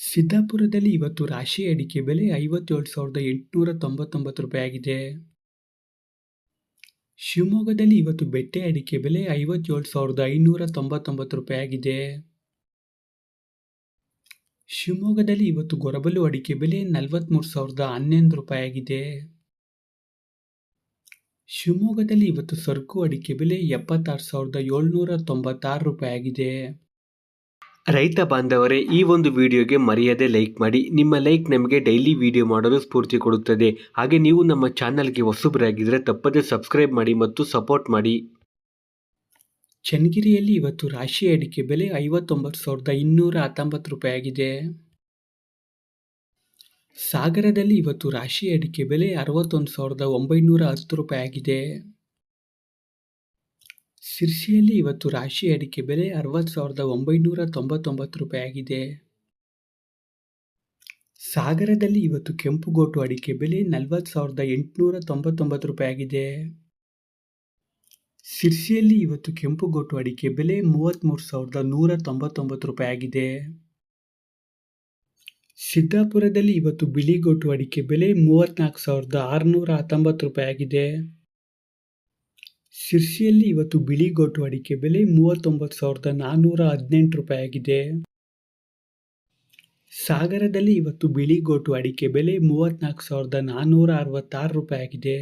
ಸಿದ್ದಾಪುರದಲ್ಲಿ ಇವತ್ತು ರಾಶಿ ಅಡಿಕೆ ಬೆಲೆ ಐವತ್ತೇಳು ಸಾವಿರದ ಎಂಟುನೂರ ತೊಂಬತ್ತೊಂಬತ್ತು ರೂಪಾಯಿ ಆಗಿದೆ. ಶಿವಮೊಗ್ಗದಲ್ಲಿ ಇವತ್ತು ಬೆಟ್ಟೆ ಅಡಿಕೆ ಬೆಲೆ ಐವತ್ತೇಳು ಸಾವಿರದ ಐನೂರ ತೊಂಬತ್ತೊಂಬತ್ತು ರೂಪಾಯಿ ಆಗಿದೆ. ಶಿವಮೊಗ್ಗದಲ್ಲಿ ಇವತ್ತು ಗೊರಬಲು ಅಡಿಕೆ ಬೆಲೆ ನಲವತ್ತ್ಮೂರು ಸಾವಿರದ ಹನ್ನೊಂದು ರೂಪಾಯಿ ಆಗಿದೆ. ಶಿವಮೊಗ್ಗದಲ್ಲಿ ಇವತ್ತು ಸರಕು ಅಡಿಕೆ ಬೆಲೆ ಎಪ್ಪತ್ತಾರು ಸಾವಿರದ ಏಳ್ನೂರ ತೊಂಬತ್ತಾರು ರೂಪಾಯಿ ಆಗಿದೆ. ರೈತ ಬಾಂಧವರೇ, ಈ ಒಂದು ವಿಡಿಯೋಗೆ ಮರೆಯದೆ ಲೈಕ್ ಮಾಡಿ. ನಿಮ್ಮ ಲೈಕ್ ನಮಗೆ ಡೈಲಿ ವಿಡಿಯೋ ಮಾಡಲು ಸ್ಫೂರ್ತಿ ಕೊಡುತ್ತದೆ. ಹಾಗೆ ನೀವು ನಮ್ಮ ಚಾನಲ್ಗೆ ಹೊಸಬರಾಗಿದ್ದರೆ ತಪ್ಪದೆ ಸಬ್ಸ್ಕ್ರೈಬ್ ಮಾಡಿ ಮತ್ತು ಸಪೋರ್ಟ್ ಮಾಡಿ. ಚನ್ನಗಿರಿಯಲ್ಲಿ ಇವತ್ತು ರಾಶಿ ಅಡಿಕೆ ಬೆಲೆ ಐವತ್ತೊಂಬತ್ತು ಸಾವಿರದ ಇನ್ನೂರ ಹತ್ತೊಂಬತ್ತು ರೂಪಾಯಿ ಆಗಿದೆ. ಸಾಗರದಲ್ಲಿ ಇವತ್ತು ರಾಶಿ ಅಡಿಕೆ ಬೆಲೆ ಅರವತ್ತೊಂದು ಸಾವಿರದ ಒಂಬೈನೂರ ಹತ್ತು ರೂಪಾಯಿ ಆಗಿದೆ ಸಿರ್ಸಿಯಲ್ಲಿ ಇವತ್ತು ರಾಶಿ ಅಡಿಕೆ ಬೆಲೆ ಅರವತ್ತು ಸಾವಿರದ ಒಂಬೈನೂರ ತೊಂಬತ್ತೊಂಬತ್ತು ರೂಪಾಯಿ ಆಗಿದೆ. ಸಾಗರದಲ್ಲಿ ಇವತ್ತು ಕೆಂಪುಗೋಟು ಅಡಿಕೆ ಬೆಲೆ ನಲವತ್ತು ಸಾವಿರದ ಎಂಟುನೂರ ತೊಂಬತ್ತೊಂಬತ್ತು ರೂಪಾಯಿ ಆಗಿದೆ. ಸಿರ್ಸಿಯಲ್ಲಿ ಇವತ್ತು ಕೆಂಪುಗೋಟು ಅಡಿಕೆ ಬೆಲೆ ಮೂವತ್ತ್ಮೂರು ಸಾವಿರದ ನೂರ ತೊಂಬತ್ತೊಂಬತ್ತು ರೂಪಾಯಿ ಆಗಿದೆ. ಸಿದ್ದಾಪುರದಲ್ಲಿ ಇವತ್ತು ಬಿಳಿಗೋಟು ಅಡಿಕೆ ಬೆಲೆ ಮೂವತ್ತ್ನಾಲ್ಕು ಸಾವಿರದ ಆರುನೂರ ಹತ್ತೊಂಬತ್ತು ರೂಪಾಯಿ ಆಗಿದೆ. ಸಿರ್ಸಿಯಲ್ಲಿ ಇವತ್ತು ಬಿಳಿ ಗೋಟು ಅಡಿಕೆ ಬೆಲೆ ಮೂವತ್ತೊಂಬತ್ತು ಸಾವಿರದ ನಾನ್ನೂರ ಹದಿನೆಂಟು ರೂಪಾಯಿ ಆಗಿದೆ ಸಾಗರದಲ್ಲಿ ಇವತ್ತು ಬಿಳಿ ಗೋಟು ಅಡಿಕೆ ಬೆಲೆ ಮೂವತ್ತ್ನಾಲ್ಕು ಸಾವಿರದ ನಾನ್ನೂರ ಅರವತ್ತಾರು ರೂಪಾಯಿ ಆಗಿದೆ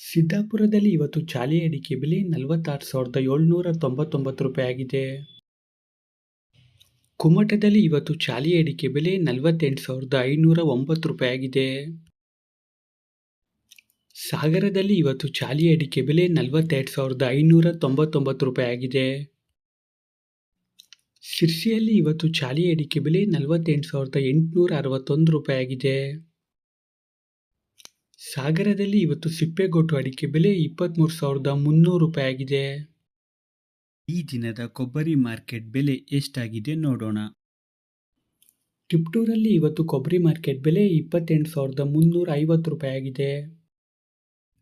ಸಿದ್ದಾಪುರದಲ್ಲಿ ಇವತ್ತು ಚಾಲಿ ಅಡಿಕೆ ಬೆಲೆ ನಲವತ್ತಾರು ಸಾವಿರದ ಏಳ್ನೂರ ತೊಂಬತ್ತೊಂಬತ್ತು ರೂಪಾಯಿ ಆಗಿದೆ ಕುಮಟದಲ್ಲಿ ಇವತ್ತು ಚಾಲಿ ಅಡಿಕೆ ಬೆಲೆ ನಲವತ್ತೆಂಟು ಸಾವಿರದ ಐನೂರ ಒಂಬತ್ತು ರೂಪಾಯಿ ಆಗಿದೆ ಸಾಗರದಲ್ಲಿ ಇವತ್ತು ಚಾಲಿ ಅಡಿಕೆ ಬೆಲೆ ನಲವತ್ತೆರಡು ಸಾವಿರದ ಐನೂರ ತೊಂಬತ್ತೊಂಬತ್ತು ರೂಪಾಯಿ ಆಗಿದೆ. ಶಿರ್ಸಿಯಲ್ಲಿ ಇವತ್ತು ಚಾಲಿ ಅಡಿಕೆ ಬೆಲೆ ನಲವತ್ತೆಂಟು ಸಾವಿರದ ಎಂಟುನೂರ ಅರವತ್ತೊಂದು ರೂಪಾಯಿ ಆಗಿದೆ. ಸಾಗರದಲ್ಲಿ ಇವತ್ತು ಸಿಪ್ಪೆಗೊಟ್ಟು ಅಡಿಕೆ ಬೆಲೆ ಇಪ್ಪತ್ತ್ಮೂರು ಸಾವಿರದ ಮುನ್ನೂರು ರೂಪಾಯಿ ಆಗಿದೆ. ಈ ದಿನದ ಕೊಬ್ಬರಿ ಮಾರ್ಕೆಟ್ ಬೆಲೆ ಎಷ್ಟಾಗಿದೆ ನೋಡೋಣ. ಟಿಪ್ಟೂರಲ್ಲಿ ಇವತ್ತು ಕೊಬ್ಬರಿ ಮಾರ್ಕೆಟ್ ಬೆಲೆ ಇಪ್ಪತ್ತೆಂಟು ಸಾವಿರದ ಮುನ್ನೂರ ಐವತ್ತು ರೂಪಾಯಿ ಆಗಿದೆ.